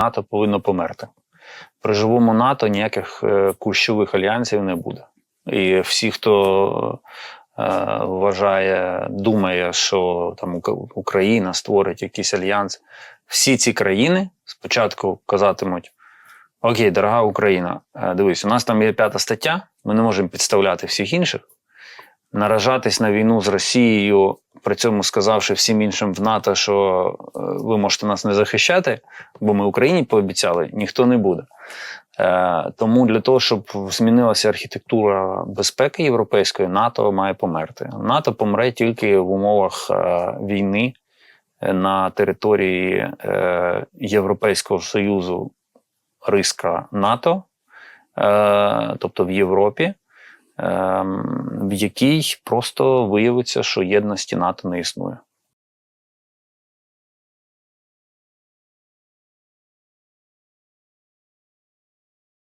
НАТО повинно померти. При живому НАТО ніяких е, кущових альянсів не буде. І всі, хто е, вважає, думає, що там Україна створить якийсь альянс, всі ці країни спочатку казатимуть: Окей, дорога Україна, е, дивись, у нас там є п'ята стаття, ми не можемо підставляти всіх інших. Наражатись на війну з Росією, при цьому сказавши всім іншим в НАТО, що е, ви можете нас не захищати, бо ми Україні пообіцяли, ніхто не буде. Е, тому для того, щоб змінилася архітектура безпеки європейської, НАТО має померти. НАТО помре тільки в умовах е, війни на території Європейського Союзу риска НАТО, тобто в Європі, в якій просто виявиться, що єдності НАТО не існує.